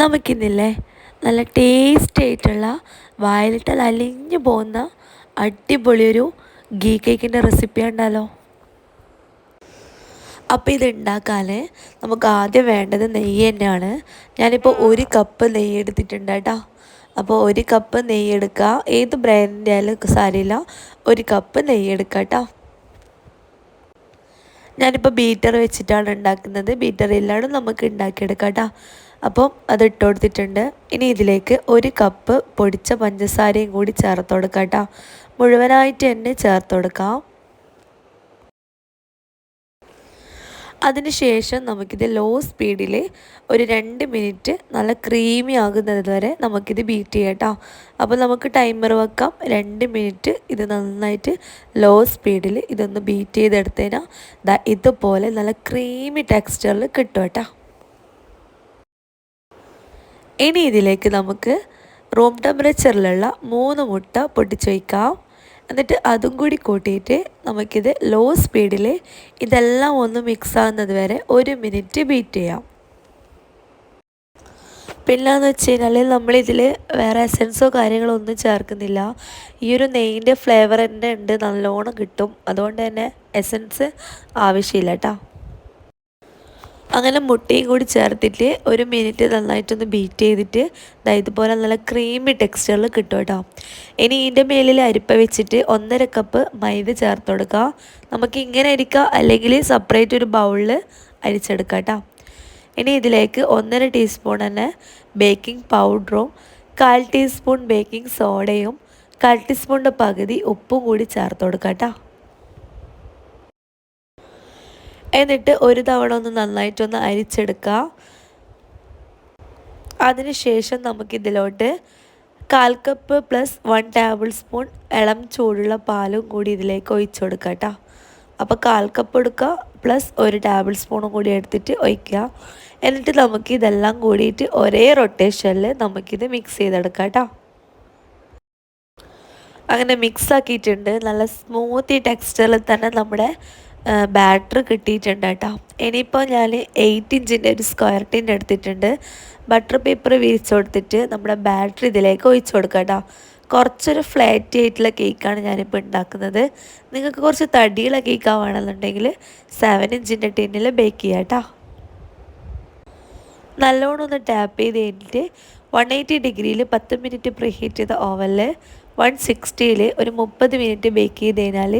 നമുക്കിന്നില്ലേ നല്ല ടേസ്റ്റ് ആയിട്ടുള്ള വായിലിട്ടാൽ അലിഞ്ഞു പോകുന്ന അടിപൊളിയൊരു ഗീ കേക്കിന്റെ റെസിപ്പി ഉണ്ടല്ലോ. അപ്പോൾ ഇത് ഉണ്ടാക്കാൻ നമുക്ക് ആദ്യം വേണ്ടത് നെയ്യ് തന്നെയാണ്. ഞാനിപ്പോൾ ഒരു കപ്പ് നെയ്യ് എടുത്തിട്ടുണ്ട് കേട്ടോ. അപ്പോൾ ഒരു കപ്പ് നെയ്യ് എടുക്കുക ഏത് ബ്രാൻഡിന്റെ ആയാലും സാരിയില്ല ഒരു കപ്പ് നെയ്യ് എടുക്കുക കേട്ടോ. ഞാനിപ്പോൾ ബീറ്റർ വെച്ചിട്ടാണ് ഉണ്ടാക്കുന്നത് ബീറ്റർ ഇല്ലാണ്ട് നമുക്ക് ഉണ്ടാക്കിയെടുക്കാം കേട്ടോ. അപ്പം അത് ഇട്ട് കൊടുത്തിട്ടുണ്ട് ഇനി ഇതിലേക്ക് ഒരു കപ്പ് പൊടിച്ച പഞ്ചസാരയും കൂടി ചേർത്ത് കൊടുക്കാം കേട്ടോ മുഴുവനായിട്ട് തന്നെ ചേർത്ത് കൊടുക്കാം അതിനുശേഷം നമുക്കിത് ലോ സ്പീഡിൽ ഒരു രണ്ട് മിനിറ്റ് നല്ല ക്രീമി ആകുന്നത് വരെ നമുക്കിത് ബീറ്റ് ചെയ്യാം കേട്ടോ അപ്പോൾ നമുക്ക് ടൈമർ വെക്കാം. രണ്ട് മിനിറ്റ് ഇത് നന്നായിട്ട് ലോ സ്പീഡിൽ ഇതൊന്ന് ബീറ്റ് ചെയ്തെടുത്തതിനാൽ ഇതുപോലെ നല്ല ക്രീമി ടെക്സ്ചറിൽ കിട്ടും കേട്ടോ. ഇനി ഇതിലേക്ക് നമുക്ക് റൂം ടെമ്പറേച്ചറിലുള്ള മൂന്ന് മുട്ട പൊട്ടിച്ച് വയ്ക്കാം. എന്നിട്ട് അതും കൂടി കൂട്ടിയിട്ട് നമുക്കിത് ലോ സ്പീഡിൽ ഇതെല്ലാം ഒന്ന് മിക്സ് ആകുന്നത് വരെ ഒരു മിനിറ്റ് ബീറ്റ് ചെയ്യാം. പിന്നെന്ന് വെച്ച് കഴിഞ്ഞാൽ നമ്മളിതിൽ വേറെ എസൻസോ കാര്യങ്ങളോ ഒന്നും ചേർക്കുന്നില്ല. ഈ ഒരു നെയ്യിന്റെ ഫ്ലേവർ തന്നെ ഉണ്ട് നല്ലോണം കിട്ടും. അതുകൊണ്ട് തന്നെ എസൻസ് ആവശ്യമില്ല കേട്ടോ അങ്ങനെ മുട്ടയും കൂടി ചേർത്തിട്ട് ഒരു മിനിറ്റ് നന്നായിട്ടൊന്ന് ബീറ്റ് ചെയ്തിട്ട് ഇതുപോലെ നല്ല ക്രീമി ടെക്സ്ചറിൽ കിട്ടും കേട്ടോ. ഇനി ഇതിന്റെ മേലിൽ അരിപ്പ വെച്ചിട്ട് ഒന്നര കപ്പ് മൈദ ചേർത്ത് കൊടുക്കുക നമുക്ക് ഇങ്ങനെ അരിക്കാം അല്ലെങ്കിൽ സെപ്പറേറ്റ് ഒരു ബൗളിൽ അരിച്ചെടുക്കാം കേട്ടോ. ഇനി ഇതിലേക്ക് ഒന്നര ടീസ്പൂൺ തന്നെ ബേക്കിംഗ് പൗഡറും കാൽ ടീസ്പൂൺ ബേക്കിംഗ് സോഡയും കാൽ ടീസ്പൂണിന്റെ പകുതി ഉപ്പും കൂടി ചേർത്ത് കൊടുക്കാം കേട്ടോ. എന്നിട്ട് ഒരു തവണ ഒന്ന് നന്നായിട്ടൊന്ന് അരിച്ചെടുക്കുക അതിനുശേഷം നമുക്കിതിലോട്ട് കാൽ cup plus one table spoon ഇളം ചൂടുള്ള പാലും കൂടി ഇതിലേക്ക് ഒഴിച്ചു കൊടുക്കുക കേട്ടോ അപ്പോൾ കാൽ കപ്പ് എടുക്കുക പ്ലസ് ഒരു ടേബിൾ സ്പൂണും കൂടി എടുത്തിട്ട് ഒഴിക്കുക. എന്നിട്ട് നമുക്ക് ഇതെല്ലാം കൂടിയിട്ട് ഒരേ റൊട്ടേഷനിൽ നമുക്കിത് മിക്സ് ചെയ്തെടുക്കാം കേട്ടോ അങ്ങനെ മിക്സ് ആക്കിയിട്ടുണ്ട്. നല്ല സ്മൂത്തി ടെക്സ്ചറിൽ തന്നെ നമ്മുടെ ബാറ്റർ കിട്ടിയിട്ടുണ്ട് കേട്ടോ ഇനിയിപ്പോൾ ഞാൻ എയ്റ്റ് ഇഞ്ചിന്റെ ഒരു സ്ക്വയർ ടിൻ എടുത്തിട്ടുണ്ട്. ബട്ടർ പേപ്പർ വിരിച്ചു കൊടുത്തിട്ട് നമ്മുടെ ബാറ്ററി ഇതിലേക്ക് ഒഴിച്ചു കൊടുക്കാം കേട്ടോ കുറച്ചൊരു ഫ്ലാറ്റ് ആയിട്ടുള്ള കേക്കാണ് ഞാനിപ്പോൾ ഉണ്ടാക്കുന്നത്. നിങ്ങൾക്ക് കുറച്ച് തടിയുള്ള കേക്ക് ആവുകയാണെന്നുണ്ടെങ്കിൽ സെവൻ ഇഞ്ചിന്റെ ടിന്നിൽ ബേക്ക് ചെയ്യാം കേട്ടോ നല്ലോണം ഒന്ന് ടാപ്പ് ചെയ്ത് കഴിഞ്ഞിട്ട് വൺ എയ്റ്റി ഡിഗ്രിയിൽ പത്ത് മിനിറ്റ് പ്രീഹീറ്റ് ചെയ്ത ഓവനിൽ വൺ സിക്സ്റ്റിയിൽ ഒരു മുപ്പത് മിനിറ്റ് ബേക്ക് ചെയ്ത് കഴിഞ്ഞാൽ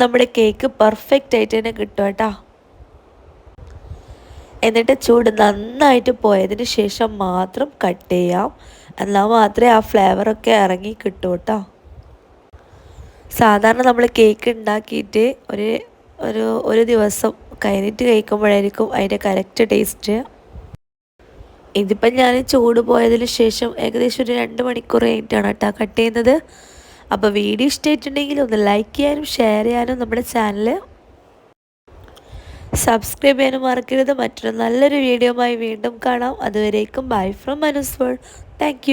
നമ്മുടെ കേക്ക് പെർഫെക്റ്റ് ആയിട്ട് തന്നെ കിട്ടും കേട്ടോ. എന്നിട്ട് ചൂട് നന്നായിട്ട് പോയതിന് ശേഷം മാത്രം കട്ട് ചെയ്യാം. എന്നാൽ മാത്രമേ ആ ഫ്ലേവറൊക്കെ ഇറങ്ങി കിട്ടൂ കേട്ടോ. സാധാരണ നമ്മൾ കേക്ക് ഉണ്ടാക്കിയിട്ട് ഒരു ഒരു ഒരു ദിവസം കഴിഞ്ഞിട്ട് കഴിക്കുമ്പോഴായിരിക്കും അതിന്റെ കറക്റ്റ് ടേസ്റ്റ് ഇതിപ്പം ഞാൻ ചൂട് പോയതിന് ശേഷം ഏകദേശം ഒരു രണ്ട് മണിക്കൂർ കഴിഞ്ഞിട്ടാണ് കേട്ടോ കട്ട് ചെയ്യുന്നത്. അപ്പോൾ വീഡിയോ ഇഷ്ടമായിട്ടുണ്ടെങ്കിൽ ഒന്ന് ലൈക്ക് ചെയ്യാനും ഷെയർ ചെയ്യാനും നമ്മുടെ ചാനൽ സബ്സ്ക്രൈബ് ചെയ്യാനും മറക്കരുത്. മറ്റൊരു നല്ലൊരു വീഡിയോയുമായി വീണ്ടും കാണാം. അതുവരേക്കും bye from Manu's world thank